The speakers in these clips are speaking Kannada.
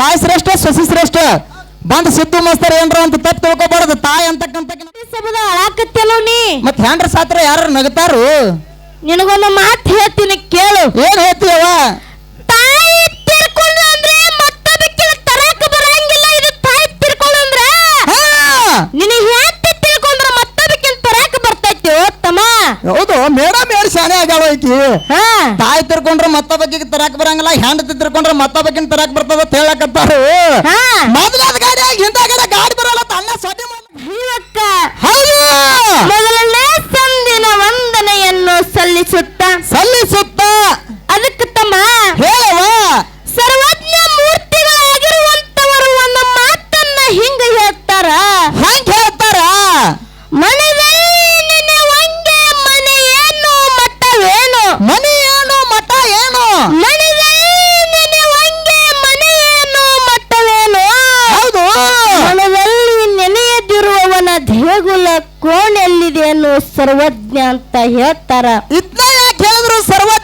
ತಾಯಿ ಶ್ರೇಷ್ಠ ಸೊಸಿ ಶ್ರೇಷ್ಠ. ಬಂದ್ ಸಿದ್ದು ಮಸ್ತರ್ ಏನ್ರ ಅಂತ ತಪ್ಪು ತಿಳ್ಕೊಬಾರದು. ತಾಯಿ ಅಂತಕ್ಕಂತ ಸಬದ ಅಳಾಕತ್ತೇಲೋ ನೀ? ಮತ್ ಹ್ಯಾಂಡ್ರ ಸಾತ್ರ ಯಾರು ನಗತಾರು? ನಿನಗೊಂದು ಮಾತು ಹೇಳ್ತೀನಿ ಕೇಳು. ಏನ್ ಹೇಳ್ತೀಯವ ತಾಯಿ ಅಂದ್ರೆ ತರಕ ಬರಂಗಿಲ್ಲ. ಇದು ತಾಯಿ ಅಂದ್ರ ಹೆಂಡತಿ ತಿಳ್ಕೊಂಡ್ರ ತರಕ ಬರ್ತೈತಿ ತಮ್ಮ. ಹೌದು ಮೇಡಮ್. ಏನ್ ಶಾನೆ ಆಗ್ಯಾಳ ಐಕಿ ಹಾ. ತಾಯಿ ತಿರ್ಕೊಂಡ್ರೆ ಮತ್ತೊಬ್ಬಕಿಗೆ ತರಾಕ್ ಬರಂಗಿಲ್ಲ ಹೆಂಡತಿ ತಿರ್ಕೊಂಡ್ರೆ ಮತ್ತೊಬ್ಬಕಿನ ತರಾಕ್ ಬರ್ತದ ಅಂತ ಹೇಳಕತ್ತಾರು. ಹಾ. ಮೊದಲಾದ ಗಾಡಿ ಹಿಂದ ಗಾಡಿ ಗಾಡಿ ಬರಲ್ಲ ತನ್ನ ಸೊಟ್ಟಿ ಮಾಡ್- ಇವಕ್ಕ ಹೌದು ಮೊದಲನೇ ಸಂದಿನ ವಂದನೆಯನ್ನು ಸಲ್ಲಿಸುತ್ತ ಸಲ್ಲಿಸುತ್ತ ಅದಕ್ಕೆ ತಮ್ಮ ಹೇಳವ ಸರ್ವಜ್ಞ ಮೂರ್ತಿಗಳಾಗಿರುವಂತವರು ಒಂದು ಮಾತನ್ನ ಹಿಂಗ ಹೇಳ್ತಾರ ಹೆಂಗ್ ಹೇಳ್ತಾರ ಮನದಲ್ಲಿ ನೆನೆವಂಗೆ ಮನೆ ಏನು ಮಟ್ಟವೇನು ಮನಿ ಏನು ಮಠ ಏನು ಮನದಲ್ಲಿ ನೆನೆವಂಗೆ ಮನೆ ಏನು ಮಟ್ಟವೇನು ಹೌದು ಮನದಲ್ಲಿ ನೆನೆಯದಿರುವವನ ದೇಗುಲ ಕೋಣೆಲ್ಲಿದೆ ಅನ್ನೋ ಸರ್ವಜ್ಞ ಅಂತ ಹೇಳ್ತಾರ. ಇದ್ನ ಯಾಕೆ ಹೇಳಿದ್ರು ಸರ್ವಜ್ಞಗಳು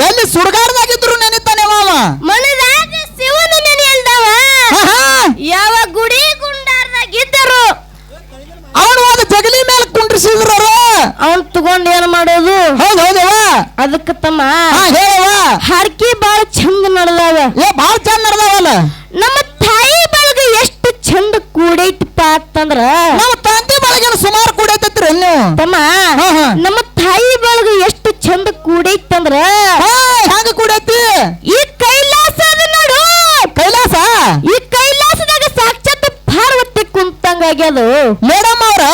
ಎಲ್ಲಿ ಸುಡುಗಾಡ್ದಾಗಿದ್ರು ನೆನಿತಾನೆ ಮಾವ. ಮನದಾಗ ಶಿವನ ನೆನೆಯಲ್ದವ. ಯಾವ ಗುಡಿ ಗುಂಡಾರ್ದಾಗ ಇದ್ದರು ಅವನು ಒಂದು ಜಗಲಿ ಮೇಲೆ ಕುಂಡ್ರಿಸಿದ್ರು ಅವನ್ ತಗೊಂಡ್ ಏನ್ ಮಾಡೋದು? ಹೌದು ಹೌದವ ಅದಕ್ಕೆ ತಮ್ಮ ಹೇಳವ ಹರ್ಕಿ ಬಾಳ ಚಂದ ನಡೆದಾವ. ಏ ಬಾಳ ಚಂದ ನಡೆದಾವಲ್ಲ. ನಮ್ಮ ತಾಯಿ ಬಳಗ ಎಷ್ಟು ಚಂದ ಕೂಡೈತಪ್ಪ ಅಂತಂದ್ರ ನಮ್ಮ ತಂದೆ ಬಳಗಿನ ಸುಮಾರು ಕೂಡೈತತ್ರಿ ನೀವು ತಮ್ಮ. ನಮ್ಮ ತಾಯಿ ಬಳಗ ಎಷ್ಟು ಚಂದ ಕೂಡೈತಂದ್ರ ಹಾ ಹೆಂಗ ಕೂಡೈತಿ ಈ ಕೈಲಾಸ ಅದ ನೋಡು ಕೈಲಾಸ ಈ ಕೈಲಾಸದಾಗ ಸಾಕ್ಷಾತ್ ಪಾರ್ವತಿ ಕುಂತಂಗಾಗ್ಯದು ಮೇಡಮ್ ಅವ್ರ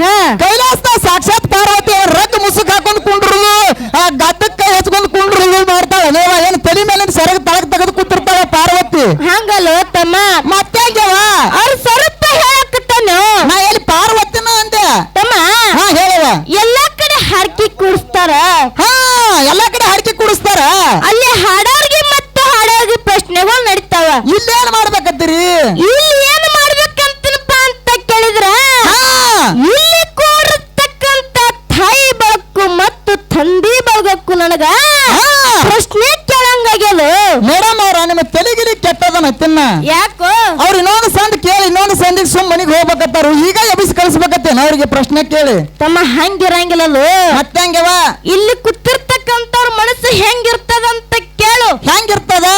ಹಾ ಕೈಲಾಸದ ಸಾಕ್ಷಾತ್ ಪಾರ್ವತಿ ಅವ್ರ ರಗ್ ಮುಸುಕ್ ಹಾಕೊಂಡ್ ಕುಂಡ್ರುದು ಆ ಗದ್ದಕ್ಕ ಹಚ್ಕೊಂಡ್ ಕುಂಡ್ರುದು ಮಾಡ್ತಾಳೆ ನೀವ ಏನ್ ತಲೆ ಮೇಲಿನ ಸೆರಗ್ ತಳಗ್ ತೆಗೆದು ಕೂತಿರ್ತಾಳೆ ಪಾರ್ವತಿ ಹಂಗಲ್ಲ ತಮ್ಮ ಮತ್ತೆ ಹೆಂಗ್ಯವ ಅವ್ರ ಸ್ವಲ್ಪ ಹೇಳಕತ್ತಾನು ನಾ ಎಲ್ಲಿ ಪಾರ್ವತಿನ ಅಂದೆ ತಮ್ಮ ಹಾ ಹೇಳವ ಎಲ್ಲಾ ಕಡೆ ಹರಕಿ ಕೂಡಿಸ್ತಾರ. ಕೇಳಿ. ತಮ್ಮ ಹಂಗಿರಂಗಿಲ್ಲ ಮತ್ತೆ ಹೆಂಗವ? ಇಲ್ಲಿ ಕೂತಿರ್ತಕ್ಕಂಥವ್ರ ಮನಸ್ಸು ಹೆಂಗಿರ್ತದ ಅಂತ ಕೇಳು. ಹೆಂಗಿರ್ತದ?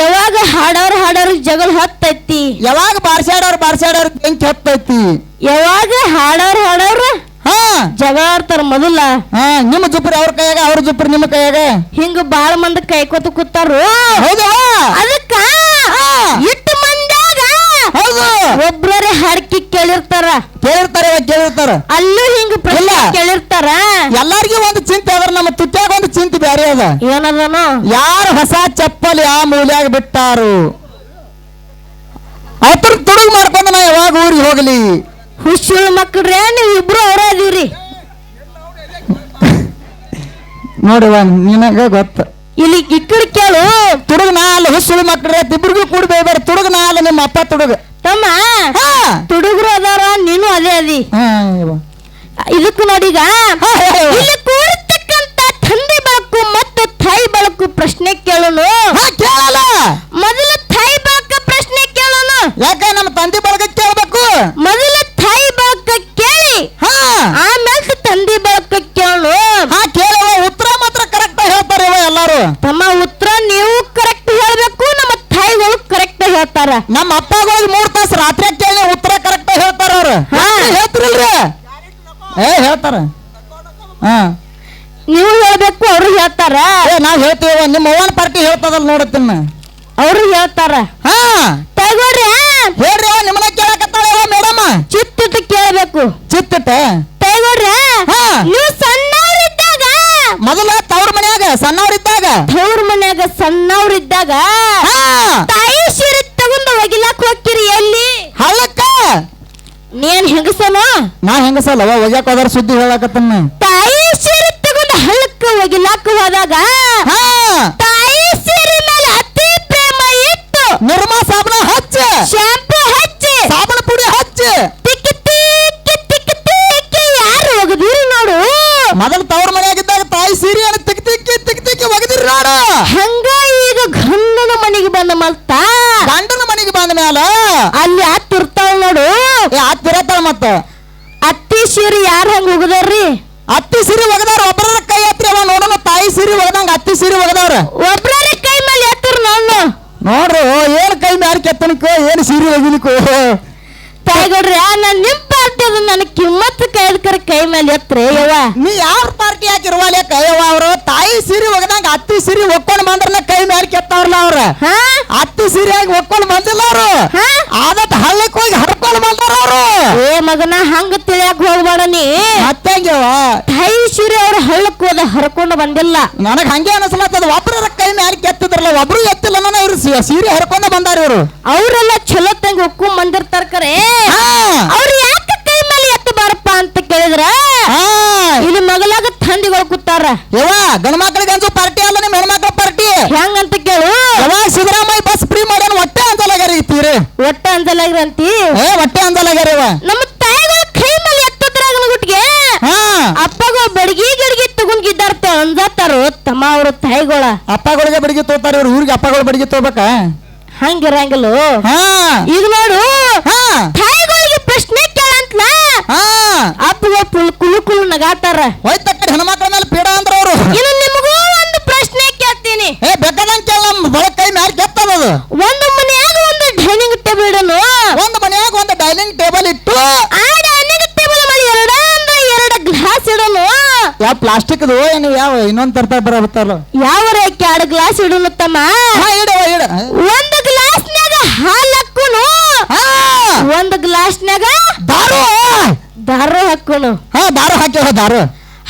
ಯಾವಾಗ ಹಾಡೋರ್ ಹಾಡೋರ್ ಜಗಳ ಹತ್ತೈತಿ. ಯಾವಾಗ ಬಾರ್ಸಾಡೋರ್ ಬಾರ್ಸಾಡೋರ್ ಬೆಂಕಿ ಹತ್ತೈತಿ? ಯಾವಾಗ ಹಾಡೋರ್ ಹಾಡೋರ್ ಹಾ. ಜಗಳ ಆಡ್ತಾರ ಮೊದಲ. ಹಾ ನಿಮ್ಮ ಜುಪ್ರಿ ಅವ್ರ ಕೈಯಾಗ ಅವ್ರ ಜುಪ್ರಿ ನಿಮ್ಮ ಕೈಯಾಗ? ಹಿಂಗ ಬಾಳ ಮಂದಿ ಕೈಕೋತ ಕೂತಾರು. ಹೌದಾ? ಅದಕ್ಕ ಇಟ್ಟು ಮಂದಾಗ ಹೌದು. ಒಬ್ರು ಕೇಳಿರ್ತಾರ. ಕೇಳಿರ್ತಾರೆ ಕೇಳಿರ್ತಾರ. ಅಲ್ಲೂ ಹಿಂಗ ಪ್ರಶ್ನೆ ಇಲ್ಲ. ಕೇಳಿರ್ತಾರ. ಎಲ್ಲಾರ್ಗೂ ಒಂದು ಚಿಂತೆ ಅದ್ರ ನಮ್ಮ ತುಟ್ಯಾಗ ಒಂದು ಚಿಂತೆ ಬ್ಯಾರೆ ಅದ. ಏನದನ? ಯಾರು ಹೊಸ ಚಪ್ಪಲ್ ಯಾವ ಮೂಲ್ಯಾಗ ಬಿಟ್ಟಾರು? ಅದ್ರ ತುಡುಗ್ ಮಾಡ್ಕೊಂಡು ನಾ ಯಾವಾಗ ಊರಿಗೆ ಹೋಗಲಿ? ಹುಷುಳ್ ಮಕ್ಳ್ರೆ ನೀವು ಇಬ್ರು ಅವ್ರ ಅದೀವ್ರಿ ನೋಡುವ ನಿನಗ ಗೊತ್ತ. ಇಲ್ಲಿ ಇಕ್ಕಡ್ ಕೇಳು. ತುಡುಗ್ ನಾ ಅಲ್ಲ ಹುಸುಳು ಮಕ್ಕಳ್ರೆ ಇಬ್ಬರಿಗೂ ಕೂಡ ಬೇಡ ತುಡುಗ ನಾ ಅಲ್ಲ ನಿಮ್ಮ ಅಪ್ಪ ತುಡುಗ. ತಮ್ಮ ಹಾ ತುಡುಗರು ಅದಾರ ನೀನು ಅದೇ ಅದಿ ಹಾ ಇವ. ಇದಕ್ಕೂ ನೋಡೀಗ ಹಾ, ಹೇಳು. ಇಲ್ಲಿ ಕೂಡಿರ್ತಕ್ಕಂತ ತಂದೆ ಬಳಕು ಮತ್ತು ತಾಯಿ ಬಳಕು ಪ್ರಶ್ನೆ ಕೇಳೋನು ಹಾ ಕೇಳಲ್ಲ ಮೊದಲು ತಾಯಿ ಬಳಕ ಪ್ರಶ್ನೆ ಕೇಳೋನು ಯಾಕ ನಮ್ಮ ತಂದೆ ಬಳಗ ಕೇಳ್ಬೇಕು ಮೊದಲು ತಾಯಿ ಬಳಕ ಕೇಳಿ ಹಾ ಆಮೇಲೆ ತಂದೆ ಬಳಕ ಕೇಳೋನು ಹಾ ಕೇಳುವ ಉತ್ತರ ಮಾತ್ರ ಕರೆಕ್ಟ್ ಹೇಳ್ತಾರೆ ಇವ ಎಲ್ಲಾರು ತಮ್ಮ ಉತ್ತರ ನೀವು ಕರೆಕ್ಟ್ ಹೇಳ್ಬೇಕು ನಮ್ಮ ತಾಯಿಗಳು ಕರೆಕ್ಟ್ ಹೇಳ್ತಾರ ನಮ್ಮ ಅಪ್ಪಗಳಿಗೆ ಮೂರ್ ತಾಸು ರಾತ್ರಿ ಕೇಳಿ ಉತ್ತರ ಕರೆಕ್ಟ್ ಹೇಳ್ತಾರ ಅವ್ರು ಹಾ. ಹೇಳ್ತಿರಲ್ರಿ ಏ ಹೇಳ್ತಾರ. ಹಾ. ನೀವು ಹೇಳ್ಬೇಕು ಅವ್ರು ಹೇಳ್ತಾರ. ಏ ನಾವ್ ಹೇಳ್ತೀವ ನಿಮ್ಮ ಅವ್ವನ ಪಾರ್ಟಿ ಹೇಳ್ತದಲ್ಲ ನೋಡತ್ತಿನ ಅವ್ರು ಹೇಳ್ತಾರ. ಹಾ. ತಗೋರಿ ಹೇಳ್ರಿ ಅವ್ವ ನಿಮ್ಮನ್ನ ಕೇಳಕತ್ತಾಳ ಮೇಡಮ್ ಚಿತ್ತಿಟ್ಟು ಕೇಳ್ಬೇಕು. ಚಿತ್ತಿಟ್ಟ ತಗೋರಿ ಹಾ. ನೀವು ಸಣ್ಣವ್ರಿದ್ದಾಗ. ಮೊದಲ ತವ್ರ ಮನ್ಯಾಗ ಸಣ್ಣವ್ರಿದ್ದಾಗ. ತವ್ರ ಮನ್ಯಾಗ ಸಣ್ಣವ್ರಿದ್ದಾಗ. ಹಾ. ತಾಯಿ ನಾ ಹೆಂಗಸಲ್ಲವ ಒಗ್ಯಾಕ ಹೋದಾರ ಸುದ್ದಿ ಹೇಳಕತ್ತನ್ನ ತಾಯಿ ಸೀರೆ ತಗೊಂಡು ಹಳ್ಳಕ್ಕ ಒಗಿಲಾಕ ಹೋದಾಗ ಹಾ. ತಾಯಿ ಸೀರೆ ಮೇಲೆ ಅತಿ ಪ್ರೇಮ ಇಟ್ಟು ಶಾಂಪು ಹಚ್ಚಿ. ಸಾಬಣ ಪುಡಿ ಹಚ್ಚಿ. ತಿಕ್ಕಿ ತಿಕ್ಕಿ ತಿಕ್ಕಿ ತಿಕ್ಕಿ. ಯಾರು ಒಗದಿರಿ ನೋಡು. ಮೊದಲು ತವ್ರ ಮನೆಯಾಗಿದ್ದಾಗ ತಾಯಿ ಸೀರೆಯನ್ನು ತಿಕ್ ತಿಕ್ಕಿ ತಿಕ್ಕಿ ತಿಕ್ಕಿ ಒಗದಿರಿ ನೋಡು ಹಂಗ ಈಗ ಗಂಡನ ಮನೆಗೆ ಬಂದ ಮಲ್ತ. ಗಂಡನ ಮನೆಗೆ ಬಂದ ಮ್ಯಾಲ? ಅಲ್ಲಿ ಹತ್ತಿರ್ತಾವ ನೋಡು. ಏ ತಿರತಾಳ ಮತ್ತ? ಸೀರೆ ಯಾರು ಹಂಗ ಹೋಗದಾರ್ರಿ ಅತ್ತಿ ಸಿರಿ ಒಗದಾರ ಒಬ್ಬರ ಕೈ ಎತ್ತಿ ಅವ ನೋಡೋಣ ತಾಯಿ ಸಿರಿ ಒಗದಂಗ ಅತ್ತಿ ಸಿರಿ ಒಗದವ್ರ ಒಬ್ರ ಕೈ ಮೇಲೆ ಎತ್ತರ ನೋಡು ನೋಡ್ರು ಏನ್ ಕೈ ಮ್ಯಾರ ಕೆತ್ತನಕ್ಕೋ ಏನ್ ಸೀರೆ ಒಗಿಲಿಕ್ಕೋ. ತಾಯಿಗೌಡ್ರಿ ನಾನು ನಿಮ್ ಪಾರ್ಟಿ ಅದು ನನ್ ಕಿಮ್ಮತ್ ಕೈದ್ಕರ ಕೈ ಮೇಲೆ ಎತ್ತರೆ ಯವ್ವ. ನೀ ಯಾವ ಪಾರ್ಟಿ ಹಾಕಿರುವಲ್ಲ ಕೈಯವ ಅವರು? ತಾಯಿ ಸಿರಿ ಒಗದಂಗ ಅತ್ತಿ ಸಿರಿ ಒಕ್ಕೊಂಡ್ ಬಂದ್ರಲ್ಲ ಕೈ ಮ್ಯಾಲ ಕೆತ್ತವ್ರಲ್ಲ ಅವ್ರ. ಹಾ? ಅತ್ತಿ ಸಿರಿಯಾಗಿ ಒಕ್ಕೊಂಡು ಬಂದಿಲ್ಲ ಅವರು. ಹಾ? ಆದಟ್ ಹಳ್ಳಕ್ ಹೋಗಿ ಹಡ್ಕೊಂಡ್ ಬಂದಾರ ಅವ್ರು ಏ ಮಗನ ಹಂಗ ತಿಳಿಯಾಕ ಹೋಗ್ಬೇಡ ನೀ. ಮತ್ತಂಗ್ಯವ ತಾಯಿ ಸೀರೆ ಅವ್ರ ಹಳ್ಳಕ್ ಹೋದ ಹರ್ಕೊಂಡು ಬಂದಿಲ್ಲ. ನನಗ್ ಹಂಗೆ ಅನಸ್ಲತ್ತದ ಒಬ್ರ ಕೈ ಮ್ಯಾಲ ಕೆತ್ತಿದ್ರಲ್ಲ ಒಬ್ರು ಎತ್ತಿಲ್ಲ ನಾನು ಇವ್ರು ಸೀರೆ ಹರ್ಕೊಂಡ ಬಂದಾರ ಇವ್ರು. ಅವರೆಲ್ಲ ಚಲೋ ತಂಗ ಉಕ್ಕು ಬಂದಿರ್ತಾರ ಕರೆ. ಹಾ. ಅವ್ರ ಯಾಕೆ ಕೈ ಮೇಲೆ ಎತ್ತಬಾರಪ್ಪ ಅಂತ ಕೇಳಿದ್ರ? ಹಾ. ಇಲ್ಲಿ ಮಗಲಾಗ ತಂದಿಗಳು ಕೂತಾರ. ಯವ್ವ ಗಂಡ ಮಕ್ಳಿಗೆ ಅಂಜು ಪಾರ್ಟಿ ಅಲ್ಲ ನಿಮ್ಮ ಹೆಣ್ಮಕ್ಳ ಪಾರ್ಟಿ? ಹೆಂಗಂತ ಕೇಳು. ಯವ ಸಿದ್ದರಾಮಯ್ಯ ಬಸ್ ಫ್ರೀ ಮಾಡ್ಯಾನ ಒಟ್ಟೆ ಅಂದಲಾಗ್ಯಾರ ಇತ್ತೀರಿ ಒಟ್ಟೆ ಅಂಜಲಾಗ್ರಂತಿ ಏ ಒಟ್ಟೆ ಅಂದಲಾಗ್ಯಾರ ಇವ ನಮ್ಮ ತಾಯಿಗಳ ಕೈ ಮೇಲೆ ಎತ್ತದ್ರಾಗ ಗುಟ್ಗೆ ಹಾ ಅಪ್ಪಗ ಬಡಗಿ ಗಡಿಗೆ ತಗೊಂಡಿದ್ದಾರ್ತ ಅಂಜಾತಾರು ತಮ್ಮ ಅವ್ರ ತಾಯಿಗಳ ಅಪ್ಪಗಳಿಗೆ ಬಡಿಗೆ ತೋತಾರ ಇವ್ರ ಊರಿಗೆ ಅಪ್ಪಗಳು ಬಡಿಗೆ ತೋಬೇಕ ಹಂಗಿರಂಗಿಲ್ಲ ಹಾ. ಈಗ ನೋಡು. ಹಾ. ತಾಯಿಗಳಿಗೆ ಪ್ರಶ್ನೆ ಕೇಳಂತ್ಲ? ಹಾ. ಅಪ್ಪಗೆ ಕುಲು ಕುಲು ನಗಾತಾರ. ಹೋಯ್ತ ಕಡೆ ಹೆಣ್ಮಕ್ಳ ಮೇಲೆ ಪೀಡ ಅಂದ್ರ ಅವ್ರು ಇನ್ನು ನಿಮಗೂ ಒಂದು ಪ್ರಶ್ನೆ ಕೇಳ್ತೀನಿ ಏ ಬೇಕಾದಂಗ ಕೇಳ ನಮ್ ಬಳಕ್ ಕೈ ಮ್ಯಾಲ ಕೆತ್ತದದು ಒಂದು ಮನೆಯಾಗ ಒಂದು ಡೈನಿಂಗ್ ಟೇಬಲ್ ಇಡನು ಒಂದ್ ಮನ್ಯಾಗ ಒಂದು ಡೈನಿಂಗ್ ಟೇಬಲ್ ಇಟ್ಟು ಆ ಡೈನಿಂಗ್ ಟೇಬಲ್ ಮೇಲೆ ಎರಡ ಅಂದ್ರೆ ಎರಡು ಗ್ಲಾಸ್ ಇಡನು ಯಾವ ಏನು ಯಾವ ಇನ್ನೊಂದ್ ತರ್ತಾ ಬರತ್ತಲ್ಲ ಯಾವ ರೇಖೆ? ಎರಡು ಗ್ಲಾಸ್ ಇಡಲು ತಮ್ಮ ಹಾ ಇಡವ ಇಡ. ಒಂದು ಗ್ಲಾಸ್ನಾಗ ಹಾಲ್ ಹಾಕುನು. ಹಾ. ಒಂದು ಗ್ಲಾಸ್ನಾಗ ದಾರು. ದಾರು ಹಾಕೋಣ ಹಾ ದಾರು ಹಾಕ್ಯವ ದಾರು.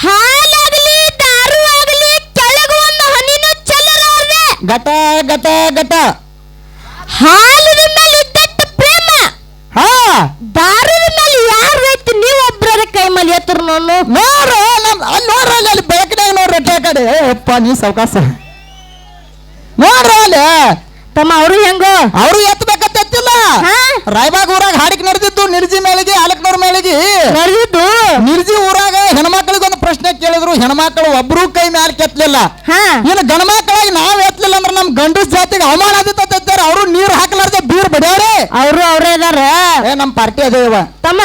ಹಾಲಾಗ್ಲಿ ದಾರು ಆಗ್ಲಿ ಕೆಳಗೆ ಒಂದು ಹನಿನೂ ಚೆಲ್ಲಲಾರ್ದೆ ಗಟ ಗಟ ಗಟ ಹಾಲಿನ ನೀ ಸಾವಕಾಸ ನೋಡ್ರಿ ಅಲ್ಲಿ ತಮ್ಮ ಅವರು ಹೆಂಗೋ? ಅವರು ಎತ್ತಬೇಕಂತ ಎತ್ತಿಲ್ಲ. ರಾಯಬಾಗ್ ಊರಾಗ ಹಾಡಿಕ್ ನಡೆದಿದ್ದು ನಿರ್ಜಿ ಮೇಳಿಗೆ ಆಲಕ್ನವ್ರ ಮೇಳಿಗೆ ನಡೆದಿದ್ದು? ನಿರ್ಜಿ ಊರಾಗ ಹೆಣ್ಮಕ್ಳಿಗೆ ಒಂದು ಪ್ರಶ್ನೆ ಕೇಳಿದ್ರು ಹೆಣ್ಮಕ್ಳು ಒಬ್ರು ಕೈ ಮ್ಯಾಲ ಕೆತ್ತಲಿಲ್ಲ ಹಾ. ಇನ್ನು ಗಣಮಕ್ಕಳಾಗಿ ಮಕ್ಕಳಾಗಿ ನಾವ್ ಎತ್ತಲಿಲ್ಲ ಅಂದ್ರೆ ನಮ್ ಗಂಡಸ್ ಜಾತಿಗೆ ಅವಮಾನ ಆದಿತ್ತ ಅವರು ನೀರ್ ಹಾಕ್ಲಾರ್ದೆ ಬೀರ್ ಬಡಿಯವ್ರೆ. ಅವರು ಅವರೇ ಇದಾರ. ಏ ನಮ್ ಪಾರ್ಟಿ ಅದೇ ಇವ. ತಮ್ಮ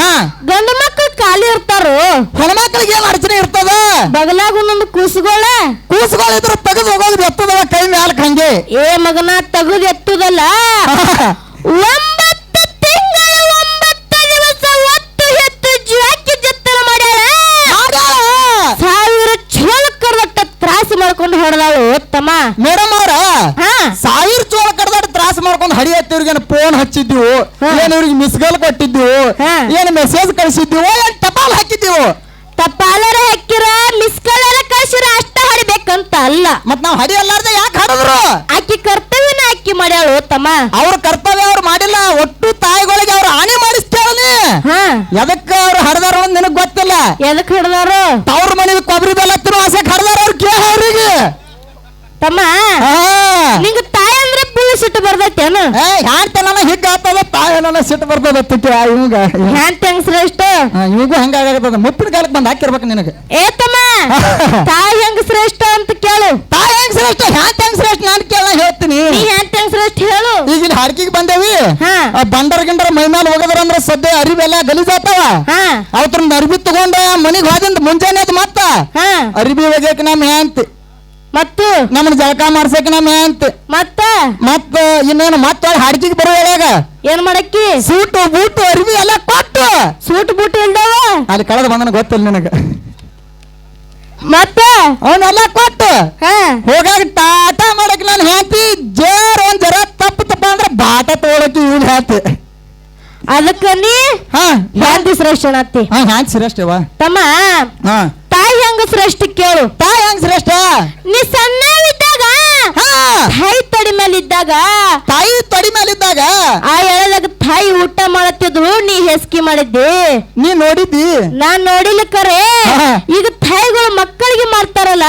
ಹಾ. ಗಂಡು ಮಕ್ಕಳು ಖಾಲಿ ಇರ್ತಾರು. ಹೆಣ್ಮಕ್ಳಿಗೆ ಏನ್ ಅಡಚಣೆ ಇರ್ತದ? ಬಗಲಾಗ ಒಂದೊಂದು ಕೂಸುಗಳ. ಕೂಸುಗಳಿದ್ರು ತೆಗೆದು ಹೋಗೋದು ಎತ್ತದವ ಕೈ ಮ್ಯಾಲ ಹಂಗೆ ಏ ಮಗನ ತಗದು ಎತ್ತುದಲ್ಲ. ಒಂಬತ್ತು ತಿಂಗಳ ಒಂಬತ್ತು ದಿವಸ ಒತ್ತು ಎತ್ತು ಜ್ವಾಕಿ ಜತ್ತನ ಮಾಡ್ಯಾಳ. ಸಾವಿರ ಚೋಳ ಕರ್ದಟ್ಟ ತ್ರಾಸ ಮಾಡ್ಕೊಂಡು ಹೊಡೆದಾಳು ತಮ್ಮ ಮೇಡಮ್ ಅವ್ರ ಹಾ ಸಾವಿರ ಚೋಳ ಕಡ್ದಾಡ ತ್ರಾಸ ಮಾಡ್ಕೊಂಡು ಹಡಿಯತ್ತಿವ್ರಿಗೆ ಫೋನ್ ಹಚ್ಚಿದ್ದೀವು ಹಾ. ಏನ್ ಇವ್ರಿಗೆ ಮಿಸ್ಕಾಲ್ ಕೊಟ್ಟಿದ್ದೀವು ಹಾ. ಏನ್ ಮೆಸೇಜ್ ಕಳಿಸಿದ್ದೀವು ಏನ್ ಟಪಾಲ್ ಹಾಕಿದ್ದೀವು ತಪ್ಪಾಲರ ಹಾಕಿರ ಮಿಸ್ ಕಾಲರ ಕಳ್ಸಿರ ಅಷ್ಟ ಹಡಿಬೇಕಂತ ಅಲ್ಲ ಮತ್ ನಾವ್ ಹಡಿಯಲ್ಲಾರ್ದೆ ಯಾಕೆ ಹಡದ್ರು ಆಕಿ ಕರ್ತವ್ಯನ ಆಕಿ ಮಾಡ್ಯಾಳು ತಮ್ಮ ಅವ್ರ ಕರ್ತವ್ಯ ಅವ್ರು ಮಾಡಿಲ್ಲ ಒಟ್ಟು ತಾಯಿಗಳಿಗೆ ಅವ್ರು ಹಾನಿ ಮಾಡಿಸ್ತೇಳಿ ಹಾ ಎದಕ್ಕ ಅವ್ರು ಹಡದಾರ ನಿನಗ್ ಗೊತ್ತಿಲ್ಲ? ಎದಕ್ ಹಡದಾರ? ತವ್ರ ಮನೆಗೆ ಕೊಬ್ಬರಿ ಬೆಲ್ಲ ಹತ್ತಿರ ಆಸೆ ಹಡದಾರ ಅವ್ರು ಕೇಳ ಅವ್ರಿಗೆ. ತಮ್ಮ ಹಾ. ನಿಂಗ ತಾಯಿ ಅಂದ್ರೆ ಪುಳಿ ಸಿಟ್ಟು ಬರ್ತೈತೇನು ಏ ಹ್ಯಾಂತನ ಹಿಗ್ ಆಗ್ತದ ತಾಯನ ಸಿಟ್ಟು ಬರ್ತದ ತಿಕ್ಕ ಇವಂಗ. ಹ್ಯಾಂತ ಹೆಂಗ್ ಶ್ರೇಷ್ಠ ಇವಂಗೂ ಹಂಗಾಗತ್ತದ ಮುಪ್ಪಿನ ಕಾಲಕ್ಕೆ ಬಂದು ಹಾಕಿರ್ಬೇಕು ನಿನಗೆ. ಏ ತಮ್ಮ ತಾಯಿ ಹೆಂಗ್ ಶ್ರೇಷ್ಠ ಅಂತ ಕೇಳು. ತಾಯಿ ಹೆಂಗ್ ಶ್ರೇಷ್ಠ? ಹ್ಯಾಂತ ಆ ಬಂಡರ ಗಿಂಡರ ಮೈ ಮೇಲೆ ಹೋಗದ್ರ ಅಂದ್ರೆ ಸದ್ಯ ಅರಿವೆಲ್ಲ ಗಲೀಜ್ ಹಾ. ಅವತ್ರ ಅರಿವಿ ತಗೊಂಡ ಮನಿಗ್ ಹೋದಿಂದ ಮುಂಜಾನೆ ಅದ್ ಮತ್ತ? ಅರಿವಿ ಒಗ್ಯಾಕ ನಮ್ಮ ಹ್ಯಾಂತ್ ಮತ್ತು? ನಮ್ನ ಜಳಕ ಮಾಡ್ಸಕ್ ನಮ್ ಹ್ಯಾಂತ್ ಮತ್ತ? ಮತ್ತ ಇನ್ನೇನು ಮತ್ತ ಹಾಡ್ಕಿಗೆ ಬರೋ ಒಳಗ? ಏನ್ ಮಾಡಕ್ಕಿ? ಸೂಟು ಬೂಟು ಅರಿವಿ ಎಲ್ಲ ಕೊಟ್ಟು. ಸೂಟ್ ಬೂಟ್ ಇಲ್ದವ? ಅಲ್ಲಿ ಕಳೆದ ಬಂದನ ಗೊತ್ತಿಲ್ಲ ನಿನಗ. ಮತ್ತ? ಅವನ್ನೆಲ್ಲ ಕೊಟ್ಟು ಹಾ. ಹೋಗಾಗ ತಾಟ ಮಾಡಕ್ ನಾನು ಹೇಳ್ತಿ ಜೋರ್ ಒಂದ್ ಜರ ತಪ್ಪು ತಪ್ಪ ಅಂದ್ರೆ ಬಾಟ ತಗೊಳಕ್ಕೆ ಇವ್ನು ಹೇಳ್ತಿ. ಅದಕ್ಕ ನೀ? ಹಾ. ಹ್ಯಾಂತಿ ಶ್ರೇಷ್ಠ ಅತ್ತಿ. ಹಾ ಶ್ರೇಷ್ಠ ಶ್ರೇಷ್ಠವ ತಮ್ಮ? ಹಾ. ತಾಯಿ ಹೆಂಗ ಶ್ರೇಷ್ಠ ಕೇಳು. ತಾಯಿ ಹೆಂಗ್ ಶ್ರೇಷ್ಠ? ನೀ ಸಣ್ಣವಿದ್ದಾಗ ಹಾ. ತಾಯಿ ತಡಿ ಮೇಲೆ ಇದ್ದಾಗ ತಾಯಿ ತಡಿ ಮೇಲಿದ್ದಾಗ? ಆ ಎಳದಾಗ ತಾಯಿ ಊಟ ಮಾಡತ್ತಿದ್ರು ನೀ ಹೆಸ್ಕಿ ಮಾಡಿದ್ದಿ. ನೀ ನೋಡಿದ್ದಿ? ನಾನ್ ನೋಡಿಲ್ಲ ಕರೆ. ಈಗ ತಾಯಿಗಳು ಮಾಡ್ತಾರಲ್ಲ?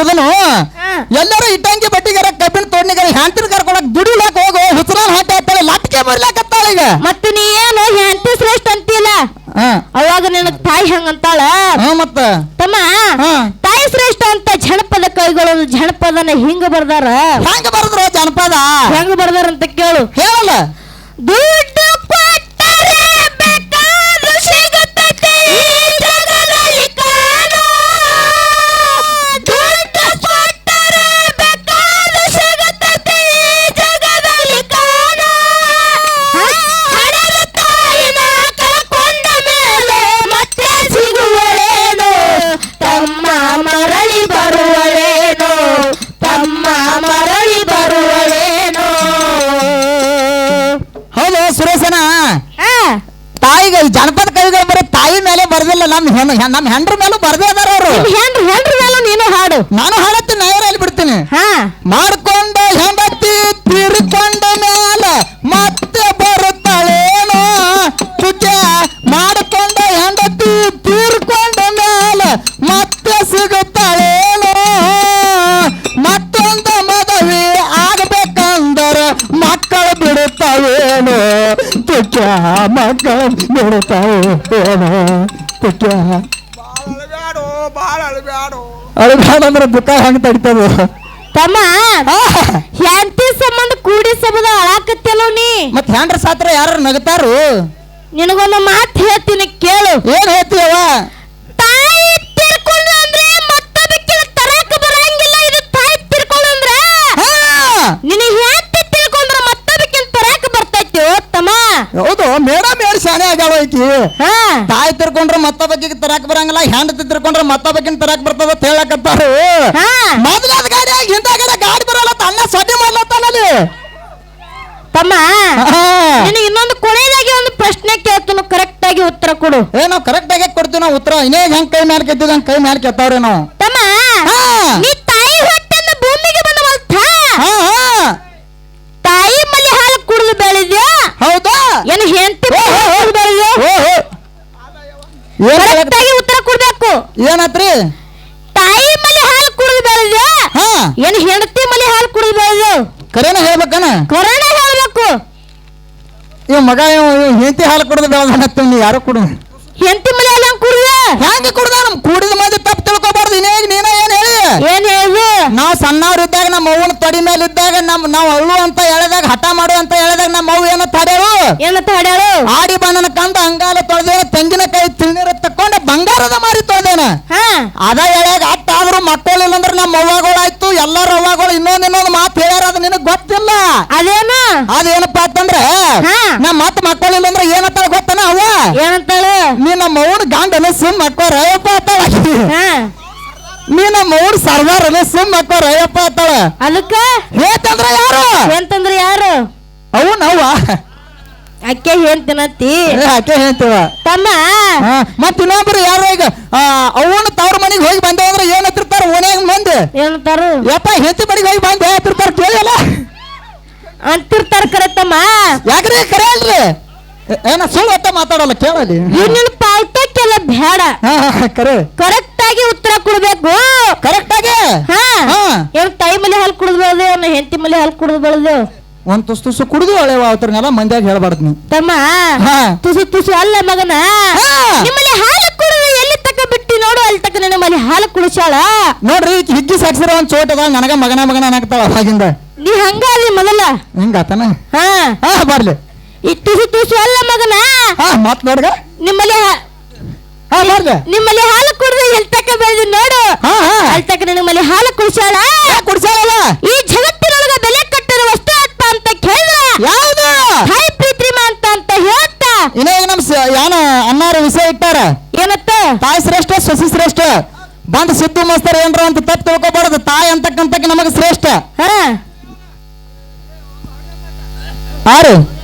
ಬಾಸಿಂಗ್ ಎಲ್ಲರೂ ಇಟ್ಟಂಗಿ ಬಟ್ಟಿಗಾರ ಕಬ್ಬಿನ ತೋಡ್ನಿಗಾರ ಹ್ಯಾಂತಿನ ಕರ್ಕೊಳಕ್ ದುಡಿಲಾಕ ಹೋಗು ಹುಸರಾಲ್ ಹಾಕಿ ಹಾಕ್ತಾಳೆ ಲಟ್ಕೆ ಬರ್ಲಾಕತ್ತಾಳ ಈಗ. ಮತ್ತೆ ನೀ ಏನು ಹ್ಯಾಂತಿ ಶ್ರೇಷ್ಠ ಅಂತಿಲ್ಲ ಅವಾಗ ನಿನ್ನ ತಾಯಿ ಹಂಗಂತಾಳ ಮತ್ತ. ತಮ್ಮ. ತಾಯಿ ಶ್ರೇಷ್ಠ ಅಂತ ಜನಪದ ಕೈಗಳು ಜನಪದನ ಹಿಂಗ ಬರ್ದಾರ? ಹೆಂಗ ಬರ್ದ್ರ ಜನಪದ? ಹೆಂಗ ಬರ್ದಾರ ಅಂತ ಕೇಳು. ಹೇಳಲ್ಲ. ದುಡ್ಡು ಮೇಲೆ ಹೆಣ್ಣು ನಮ್ಮ ನಮ್ ಹೆಂಡ್ರ ಮೇಲೂ ಬರ್ದೇ ಅದಾರ ಅವರು. ಹೆಂಡ್ರ ಹೆಂಡ್ರ ಮೇಲೂ ನೀನು ಹಾಡು. ನಾನು ಹಾಡತ್ತೀನಿ ಅಲ್ಲಿ ಬಿಡ್ತೀನಿ? ಹಾ. ಮಾಡ್ಕೊಂಡ ಹೆಂಡತಿ ತಿರ್ಕೊಂಡ ಮ್ಯಾಲ ಮತ್ತೆ ಬರುತ್ತಾಳೇನೋ? ಚುಚ್ಚ. ಮಾಡ್ಕೊಂಡ ಹೆಂಡತಿ ತೀರ್ಕೊಂಡ ಮ್ಯಾಲ ಮತ್ತೆ ಸಿಗುತ್ತಾಳೇನೋ? ಮತ್ತೊಂದು ಮದುವೆ ಆಗಬೇಕಂದರ ಮಕ್ಕಳು ಬಿಡುತ್ತಾವೇನೋ ಚುಚ್ಚ ಮಕ್ಕಳು ಬಿಡುತ್ತಾವೇನೋ ಚುಚ್ಚ ಬಾಳ ಅಳಬ್ಯಾಡು ಅಳಬ್ಯಾಡು. ಅಂದ್ರೆ ದುಃಖ ಹೆಂಗ್ ತಡಿತದ? ತಮ್ಮ ಹೆಂಡತಿ ಸಂಬಂಧ ಕೂಡಿ ಸಂಬಂಧ ಅಳಾಕತ್ತಿಲ್ಲ ನೀ? ಮತ್ ಹೆಂಡ್ರ ಸಾತ್ರ ಯಾರು ನಗತಾರು? ನಿನಗೊಂದು ಮಾತು ಹೇಳ್ತೀನಿ ಕೇಳು. ಏನ್ ಹೇಳ್ತೀಯವ ತಾಯಿ ತಿರ್ಕೊಂಡು ಅಂದ್ರೆ ಮತ್ತೊಬ್ಬಕ್ಕಿನ ತರಕ ಬರಂಗಿಲ್ಲ ಇದು ತಾಯಿ ತಿರ್ಕೊಂಡು ಅಂದ್ರೆ? ಹಾ! ನಿನ್ನ ಹೆಂಡತಿ ತಿಳ್ಕೊಂಡ್ರ ಮತ್ತೊಬ್ಬಕ್ಕಿನ ತರಕ ಬರ್ತೈತಿ ತಮ್ಮ. ಹೌದು ಮೇಡಮ್ ಹೇಳಿ ಶಾಣೆ ಆಗ್ಯಾವ ಹಾ. ತಾಯಿ ಮತ್ತೊಬ್ಬಕಿಗೆ ತರಾಕ್ ಬರಂಗಿಲ್ಲ. ಹ್ಯಾಂಡ್ ತಿದ್ದಿರ್ಕೊಂಡ್ರೆ ಮತ್ತ ಮತ್ತೊಬ್ಬಕಿನ ತರಾಕ್ ಬರ್ತದ ಅಂತ ಮೊದಲ ಹಾ. ಮೊದಲಾದ ಗಾಡಿ ಹಿಂದ ಹಿಂದಾಗಡೆ ಗಾಡಿ ಬರಲ್ಲ ತನ್ನ ಸಡ್ಡಿ ಮಾಡ್ಲತ್ತಾನಲ್ಲಿ ತಮ್ಮ. ನಿನಗೆ ಇನ್ನೊಂದು ಕೊನೆಯದಾಗಿ ಒಂದು ಪ್ರಶ್ನೆ ಕೇಳ್ತೀನಿ ಕರೆಕ್ಟ್ ಆಗಿ ಉತ್ತರ ಕೊಡು. ಏನೋ ನಾವು ಕರೆಕ್ಟ್ ಆಗಿ ಕೊಡ್ತೀವಿ ನಾವು ಉತ್ತರ ಇನ್ನೇ ಹೆಂಗ್ ಕೈ ಮೇಲೆ ಕೆತ್ತಿದ ಹಂಗ್ ಕೈ ಮೇಲೆ ಕೆತ್ತವ್ರಿ ನಾವು. ತಮ್ಮ ಹಾ. ನೀ ತಾಯಿ ಹೊಟ್ಟೆಯಿಂದ ಭೂಮಿಗೆ ಬಂದವಲ್ತ ಹಾ ಹಾ ತಾಯಿ ಮಲ್ಲಿ ಹಾಲು ಕುಡಿದು ಬೆಳೆದ್ಯಾ ಹೌದಾ ಏನು ಹೆಂಡತಿ ಕುಡಿದು ಬೆಳೆದ್ಯಾ ಓ ಹೋ. ಏನ್ ಕರೆಕ್ಟ್ ಹೇಳಕ್- ಆಗಿ ಉತ್ತರ ಕೊಡ್ಬೇಕು. ಏನತ್ರಿ? ತಾಯಿ ಮಲ್ಲಿ ಹಾಲು ಕುಡಿದು ಬೆಳೆದ್ಯಾ ಹಾ. ಏನು ಹೆಂಡತಿ ಮಲ್ಲಿ ಹಾಲು ಕುಡಿದು ಬೆಳೆದ್ಯಾ ಕರೆನ ಹೇಳ್ಬೇಕನ? ಕೊರೋನ ಹೇಳ್ಬೇಕು. ಇವ್ ಮಗ ಇವ್ ಹೆಂಡತಿ ಹಾಲು ಕುಡಿದು ಬೆಳೆದ ನೀ ಯಾರು ಕುಡು? ಹೆಂಡತಿ ಮಲ್ಲಿ ಹಾಲು ಹಂಗ್ ಕುಡಿದ? ಹೆಂಗ ಕುಡ್ದ ನಮ್ ಕುಡಿದ ಮಂದಿ ತಪ್ಪು ತಿಳ್ಕೊಬಾರ್ದು. ಇನ್ನೇಗ ನೀನ ಏನ್ ಹೇಳಿ? ಏನ್ ಹೇಳಿ ನಾವ್ ಸಣ್ಣವ್ರ ಇದ್ದಾಗ ನಮ್ಮ ಅವ್ವನ ತೊಡಿ ಮೇಲೆ ಇದ್ದಾಗ ನಮ್ ನಾವ್ ಅಳ್ಳು ಅಂತ ಹೇಳಿದಾಗ ಹಠ ಮಾಡು ಅಂತ ಹೇಳಿದಾಗ ನಮ್ಮ ಅವ್ವ ಏನ ತಡೆಯೋ ಏನಂತ ಹಾಡ್ಯಾಳು? ಅದ ಎಳೆಯಾಗ ಅಟ್ಟ ಆದ್ರೂ ಮಕ್ಕಳಿಲ್ಲ ಅಂದ್ರೆ ನಮ್ಮ ಅವ್ವಗಳಾಯ್ತು ಎಲ್ಲಾರ ಅವ್ವಗಳು ಇನ್ನೊಂದ್ ಇನ್ನೊಂದು ಮಾತು ಹೇಳ್ಯಾರ ಅದು ನಿನಗ್ ಗೊತ್ತಿಲ್ಲ? ಅದೇನು? ಅದೇನಪ್ಪ ಅಂತಂದ್ರೆ ಹಾ. ನಮ್ಮ ಮತ್ ಮಕ್ಕಳಿಲ್ಲ ಅಂದ್ರೆ ಏನಂತಾಳ ಗೊತ್ತನ ಅವ್ವ? ಏನಂತಾಳು? ನೀ ನಮ್ಮ ಅವ್ವನ ಗಂಡನ ಸುಮ್ ಮಕ್ಕಳ ರಯಪ್ಪ ಅತ್ತಾಳ ಹಾ. ನೀ ನಮ್ಮ ಅವ್ವನ ಸರ್ದಾರನ ಸುಮ್ ಮಕ್ಕಳ ರಯಪ್ಪ ಅತ್ತಾಳ ಅದಕ್ಕ? ಹೇತಂದ್ರ ಯಾರು? ಎಂತಂದ್ರ ಯಾರು? ಅವನ್ ಅವ್ವ. ಅಕ್ಕೆ ಏನ್ ಅಕ್ಕೆ ಆಕೆ ಹೇಳ್ತೀವ? ತಮ್ಮ. ಮತ್ ಇನ್ನೊಬ್ರು ಯಾರು ಈಗ ಅವನು ತವ್ರ ಮನೆಗೆ ಹೋಗಿ ಬಂದೆ ಅಂದ್ರೆ ಏನ್ ಹತ್ತಿರ್ತಾರ ಓನ್ಯಾಗ ಮಂದಿ? ಏನಂತಾರ? ಯಪ್ಪ ಹೆಂಡತಿ ಮನೆಗೆ ಹೋಗಿ ಬಂದೆ ಹತ್ತಿರ್ತಾರ ಕೇಳಿಯಲ್ಲ? ಅಂತಿರ್ತಾರ ಕರೆ ತಮ್ಮ. ಯಾಕ್ರಿ ಕರೆ ಅಲ್ರಿ? ಏನ ಸುಳ್ಳು ಅತ್ತ ಮಾತಾಡಲ್ಲ ಕೇಳಲಿ ಇನ್ನೊಂದು ಪಾಲ್ಟಕ್ಕೆಲ್ಲ ಬೇಡ ಹಾ ಹಾ, ಕರೆ. ಕರೆಕ್ಟ್ ಆಗಿ ಉತ್ತರ ಕೊಡ್ಬೇಕು. ಕರೆಕ್ಟ್ ಆಗಿ ಹಾ. ಹಾ. ಏನ್ ತಾಯಿ ಮಲೆ ಹಾಲು ಕುಡಿದು ಬೆಳೆದು ಏನ್ ಹೆಂಡತಿ ಮಲೆ ಹಾಲು ಕುಡಿದು ಬೆಳೆದು ಒಂದ್ ತುಸು ತುಸು ಕುಡಿದು ಹಳೆವ ಅವತ್ರನ್ನೆಲ್ಲ ಮಂದ್ಯಾಗ ಹೇಳ್ಬಾರ್ದು ನೀವು. ತಮ್ಮ ಹಾ. ತುಸು ತುಸು ಅಲ್ಲ ಮಗನ. ಹಾ. ನಿಮ್ಮಲ್ಲಿ ಹಾಲು ಕುಡಿದು ಎಲ್ಲಿ ತಕ ಬಿಟ್ಟಿ ನೋಡು ಅಲ್ಲಿ ತಕ ನಿಮ್ಮಲ್ಲಿ ಹಾಲು ಕುಡಿಸಾಳ ನೋಡ್ರಿ ಈಕಿ ಹಿಗ್ಗಿ ಸಾಕ್ಸಿರೋ ಒಂದ್ ಚೋಟ್ ಅದ ನನಗ ಮಗನ ಮಗನ ಅನ್ನಾಗ್ತಾವ ಅವಾಗಿಂದ. ನೀ ಹಂಗ ಅಲ್ಲಿ ಮೊದಲ. ಹಿಂಗಾತನ ಹಾ. ಹಾ ಬರ್ಲಿ. ಈ ತುಸು ತುಸು ಅಲ್ಲ ಮಗನ. ಹಾ ಮತ್ ನೋಡ್ಗ. ನಿಮ್ಮಲ್ಲಿ ಹಾ- ಹಾ ಬರ್ಲಿ. ನಿಮ್ಮಲ್ಲಿ ಹಾಲು ಕುಡಿದು ಎಲ್ಲಿ ತಕ ಬೆಳೆದು ನೋಡು. ಹಾ ಹಾ. ಅಲ್ಲಿ ತಕ ನಿಮ್ಮಲ್ಲಿ ಹಾಲು ಕುಡಿಸಾಳ ಕುಡ್ಸಾರಲ್ಲ ಈ ತಾಯಿ ಶ್ರೇಷ್ಠ ಸೊಸಿ ಶ್ರೇಷ್ಠ. ಬಂದ ಸಿದ್ದು ಮಸ್ತರ್ ಏನ್ರ ಅಂತ ತಪ್ಪು ತಿಳ್ಕೊಬಾರದು. ತಾಯಿ ಅಂತಕ್ಕಂತಕ್ಕೆ ನಮಗೆ ಶ್ರೇಷ್ಠ. ಹಾ ಆರು